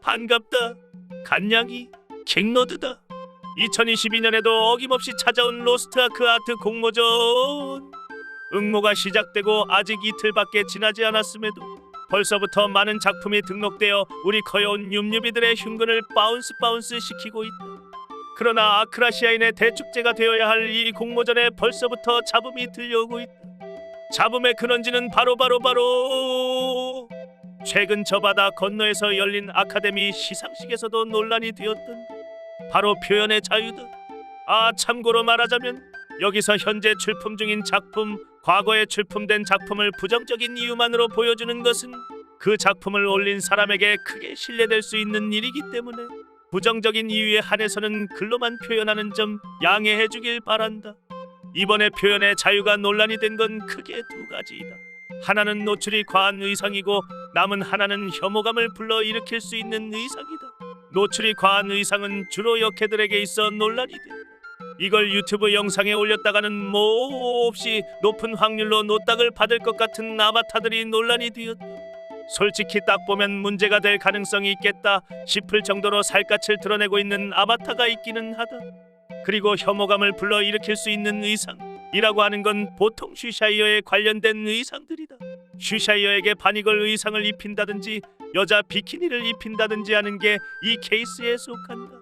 반갑다. 간냥이 킹로드다. 2022년에도 어김없이 찾아온 로스트아크 아트 공모전. 응모가 시작되고 아직 이틀밖에 지나지 않았음에도 벌써부터 많은 작품이 등록되어 우리 커여온 윰윰이들의 흉근을 바운스 바운스 시키고 있다. 그러나 아크라시아인의 대축제가 되어야 할 이 공모전에 벌써부터 잡음이 들려오고 있다. 잡음의 근원지는 바로 바로 바로 최근 저 바다 건너에서 열린 아카데미 시상식에서도 논란이 되었던 바로 표현의 자유다. 아 참고로 말하자면 여기서 현재 출품 중인 작품, 과거에 출품된 작품을 부정적인 이유만으로 보여주는 것은 그 작품을 올린 사람에게 크게 신뢰될 수 있는 일이기 때문에 부정적인 이유에 한해서는 글로만 표현하는 점 양해해 주길 바란다. 이번에 표현의 자유가 논란이 된 건 크게 두 가지이다. 하나는 노출이 과한 의상이고 남은 하나는 혐오감을 불러 일으킬 수 있는 의상이다. 노출이 과한 의상은 주로 역해들에게 있어 논란이 된다. 이걸 유튜브 영상에 올렸다가는 몹시 높은 확률로 노딱을 받을 것 같은 아바타들이 논란이 되었다. 솔직히 딱 보면 문제가 될 가능성이 있겠다 싶을 정도로 살갗을 드러내고 있는 아바타가 있기는 하다. 그리고 혐오감을 불러 일으킬 수 있는 의상이라고 하는 건 보통 슈샤이어에 관련된 의상들이다. 슈샤이어에게 반이걸 의상을 입힌다든지 여자 비키니를 입힌다든지 하는 게 이 케이스에 속한다.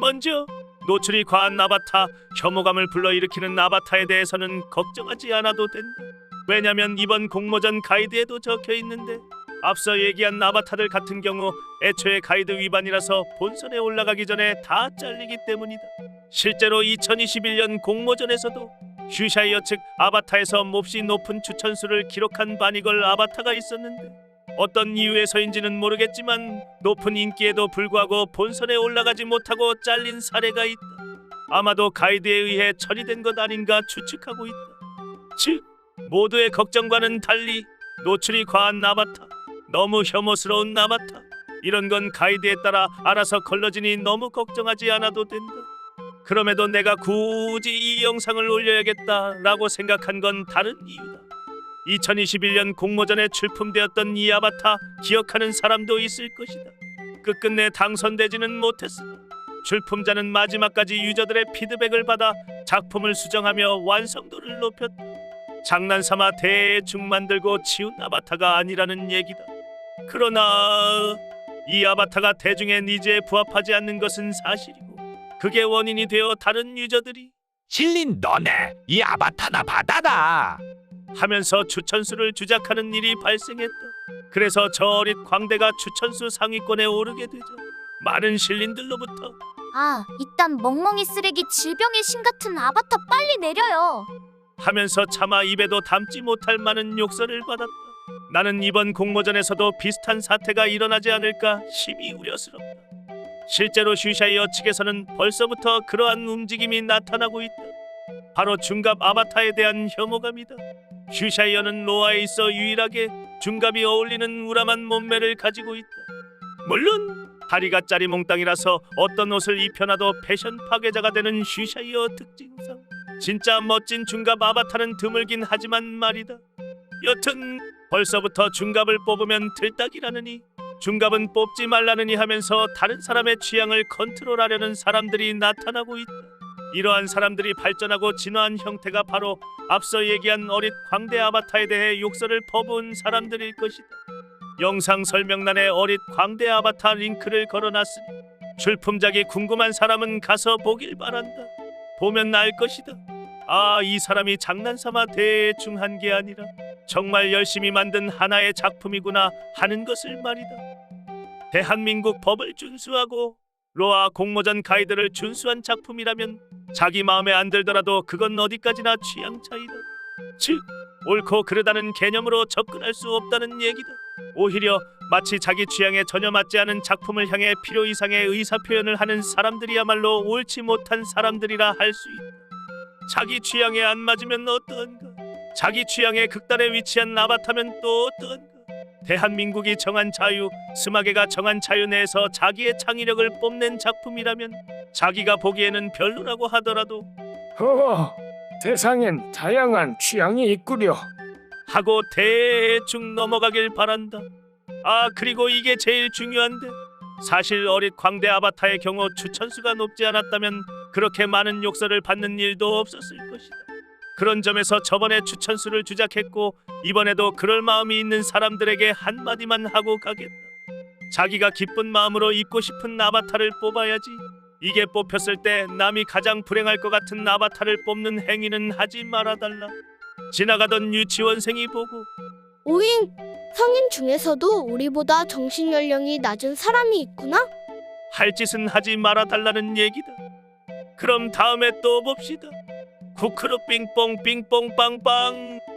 먼저 노출이 과한 아바타, 혐오감을 불러일으키는 아바타에 대해서는 걱정하지 않아도 된다. 왜냐면 이번 공모전 가이드에도 적혀 있는데 앞서 얘기한 아바타들 같은 경우 애초에 가이드 위반이라서 본선에 올라가기 전에 다 잘리기 때문이다. 실제로 2021년 공모전에서도 슈샤이어 측 아바타에서 몹시 높은 추천수를 기록한 바니걸 아바타가 있었는데 어떤 이유에서인지는 모르겠지만 높은 인기에도 불구하고 본선에 올라가지 못하고 잘린 사례가 있다. 아마도 가이드에 의해 처리된 것 아닌가 추측하고 있다. 즉 모두의 걱정과는 달리 노출이 과한 아바타, 너무 혐오스러운 아바타 이런 건 가이드에 따라 알아서 걸러지니 너무 걱정하지 않아도 된다. 그럼에도 내가 굳이 이 영상을 올려야겠다라고 생각한 건 다른 이유다. 2021년 공모전에 출품되었던 이 아바타 기억하는 사람도 있을 것이다. 끝끝내 당선되지는 못했으나 출품자는 마지막까지 유저들의 피드백을 받아 작품을 수정하며 완성도를 높였다. 장난삼아 대충 만들고 치운 아바타가 아니라는 얘기다. 그러나 이 아바타가 대중의 니즈에 부합하지 않는 것은 사실이고 그게 원인이 되어 다른 유저들이 실린 너네 이 아바타나 받아라 하면서 추천수를 주작하는 일이 발생했다. 그래서 저 어릿 광대가 추천수 상위권에 오르게 되자 많은 신린들로부터 아, 이딴 멍멍이 쓰레기 질병의 신 같은 아바타 빨리 내려요. 하면서 차마 입에도 담지 못할 많은 욕설을 받았다. 나는 이번 공모전에서도 비슷한 사태가 일어나지 않을까 심히 우려스럽다. 실제로 슈샤이어 측에서는 벌써부터 그러한 움직임이 나타나고 있다. 바로 중갑 아바타에 대한 혐오감이다. 슈샤이어는 로아에 있어 유일하게 중갑이 어울리는 우람한 몸매를 가지고 있다. 물론 다리가 짜리몽땅이라서 어떤 옷을 입혀놔도 패션 파괴자가 되는 슈샤이어 특징상 진짜 멋진 중갑 아바타는 드물긴 하지만 말이다. 여튼 벌써부터 중갑을 뽑으면 들딱이라느니 중갑은 뽑지 말라느니 하면서 다른 사람의 취향을 컨트롤하려는 사람들이 나타나고 있다. 이러한 사람들이 발전하고 진화한 형태가 바로 앞서 얘기한 어릿 광대 아바타에 대해 욕설을 퍼부은 사람들일 것이다. 영상 설명란에 어릿 광대 아바타 링크를 걸어놨으니 출품작이 궁금한 사람은 가서 보길 바란다. 보면 알 것이다. 아, 이 사람이 장난삼아 대충 한 게 아니라 정말 열심히 만든 하나의 작품이구나 하는 것을 말이다. 대한민국 법을 준수하고 로아 공모전 가이드를 준수한 작품이라면 자기 마음에 안 들더라도 그건 어디까지나 취향 차이다. 즉 옳고 그르다는 개념으로 접근할 수 없다는 얘기다. 오히려 마치 자기 취향에 전혀 맞지 않은 작품을 향해 필요 이상의 의사 표현을 하는 사람들이야말로 옳지 못한 사람들이라 할 수 있다. 자기 취향에 안 맞으면 어떠한가? 자기 취향의 극단에 위치한 아바타면 또 어떠한가? 대한민국이 정한 자유, 스마게가 정한 자유 내에서 자기의 창의력을 뽐낸 작품이라면 자기가 보기에는 별로라고 하더라도 허, 세상엔 다양한 취향이 있구려. 하고 대충 넘어가길 바란다. 아 그리고 이게 제일 중요한데 사실 어릿 광대 아바타의 경우 추천수가 높지 않았다면 그렇게 많은 욕설을 받는 일도 없었을 것이다. 그런 점에서 저번에 추천수를 주작했고 이번에도 그럴 마음이 있는 사람들에게 한마디만 하고 가겠다. 자기가 기쁜 마음으로 입고 싶은 아바타를 뽑아야지. 이게 뽑혔을 때 남이 가장 불행할 것 같은 아바타를 뽑는 행위는 하지 말아달라. 지나가던 유치원생이 보고 오잉, 성인 중에서도 우리보다 정신 연령이 낮은 사람이 있구나. 할 짓은 하지 말아달라는 얘기다. 그럼 다음에 또 봅시다. 쿠크루 빙뽕 빙뽕 빵빵.